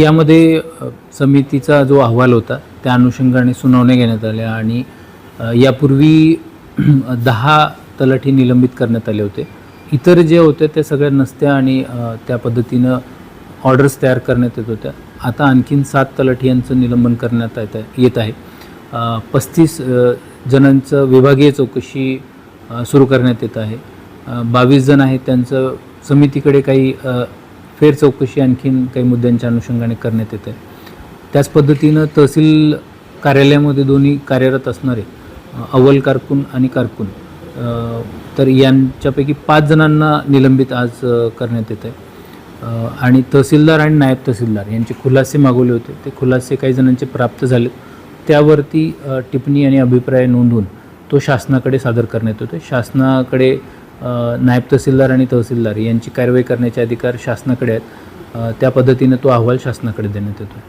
यामध्ये समितीचा जो अहवाल होता त्या अनुषंगाने सुनावण्या घेण्यात आल्या आणि यापूर्वी दहा तलाठी निलंबित करण्यात आले होते. इतर जे होते ते सगळ्या नसत्या आणि त्या पद्धतीनं ऑर्डर्स तयार करण्यात येत होत्या. आता आणखीन सात तलाठी यांचं निलंबन करण्यात येत आहे येत आहे. पस्तीस जणांचं विभागीय चौकशी सुरू करण्यात येत आहे. बावीस जण आहेत त्यांचं समितीकडे काही फेर चौकशी आणखीन काही मुद्द्यांच्या अनुषंगाने करण्यात येते. त्याच पद्धतीनं तहसील कार्यालयामध्ये दोन्ही कार्यरत असणारे अव्वल कारकून आणि कारकून तर यांच्यापैकी पाच जणांना निलंबित आज करण्यात येत आहे आणि तहसीलदार आणि नायब तहसीलदार यांचे खुलासे मागवले होते. ते खुलासे काही जणांचे प्राप्त झाले. त्यावरती टिप्पणी आणि अभिप्राय नोंदवून तो शासनाकडे सादर करण्यात येतो शासनाकडे नायब तहसीलदार आणि तहसीलदार यांची कारवाई करण्याचे अधिकार शासनाकडे आहेत. त्या पद्धतीने तो अहवाल शासनाकडे देण्यात येतो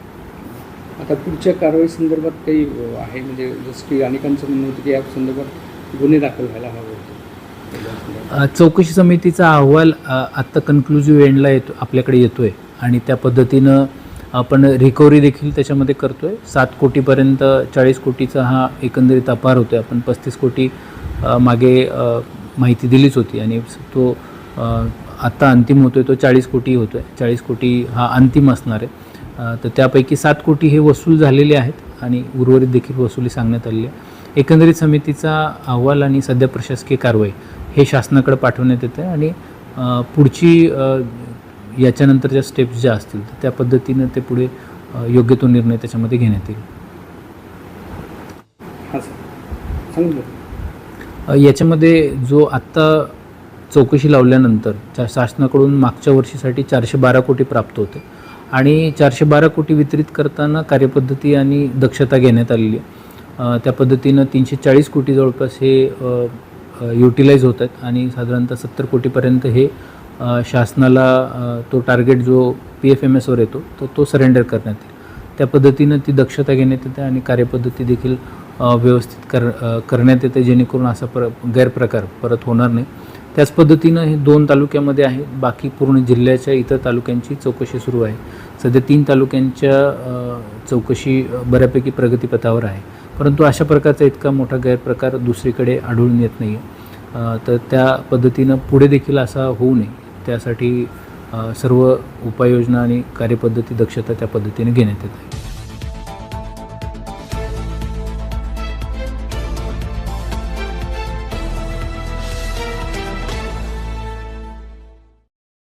आता पुढच्या कारवाई संदर्भात काही आहे म्हणजे जसं की अनेकांचं म्हणणं होतं की या संदर्भात गुन्हे दाखल व्हायला हवे चौकशी समितीचा अहवाल आत्ता कन्क्लुझिव्ह एंडला येतो आपल्याकडे येतो आहे आणि त्या पद्धतीनं आपण रिकव्हरी देखील त्याच्यामध्ये करतो आहे सात कोटीपर्यंत चाळीस कोटीचा हा एकंदरीत अपार होतो आहे आपण पस्तीस कोटी मागे माहिती दिलीच होती. आणि तो आत्ता अंतिम होतो आहे तो चाळीस कोटी होतो आहे चाळीस कोटी हा अंतिम असणार आहे. तर त्यापैकी सात कोटी हे वसूल झालेले आहेत आणि उर्वरित देखील वसुली सांगण्यात आलेली आहे. एकंदरीत समितीचा अहवाल आणि सध्या प्रशासकीय कारवाई हे शासनाकडे पाठवण्यात येतं आहे. आणि पुढची याच्यानंतरच्या स्टेप्स ज्या असतील तर त्या पद्धतीनं ते पुढे योग्य तो निर्णय त्याच्यामध्ये घेण्यात येईल. हां सर. सांगितलं याच्यामध्ये जो आत्ता चौकशी लावल्यानंतर त्या शासनाकडून मागच्या वर्षीसाठी चारशे बारा कोटी प्राप्त होते. आणि चारशे बारा कोटी वितरित करताना कार्यपद्धती आणि दक्षता घेण्यात आलेली आहे. त्या पद्धतीनं तीनशे चाळीस कोटी जवळपास हे युटिलाइज होत आहेत आणि साधारणतः सत्तर कोटीपर्यंत हे शासनाला तो टार्गेट जो पी एफ एम एसवर येतो तर तो सरेंडर करण्यात येईल. त्या पद्धतीनं ती दक्षता घेण्यात येते आणि कार्यपद्धती देखील व्यवस्थित कर करण्यात येते जेणेकरून असा पर गैरप्रकार परत होणार नाही. त्याच पद्धतीनं हे दोन तालुक्यामध्ये आहे बाकी पूर्ण जिल्ह्याच्या इतर तालुक्यांची चौकशी सुरू आहे. सध्या तीन तालुक्यांच्या चौकशी बऱ्यापैकी प्रगतीपथावर आहे. परंतु अशा प्रकारचा इतका मोठा गैरप्रकार दुसरीकडे आढळून येत नाही आहे तर त्या पद्धतीनं पुढे देखील असा होऊ नये. त्यासाठी सर्व उपाययोजना आणि कार्यपद्धती दक्षता त्या पद्धतीने घेण्यात येत आहे.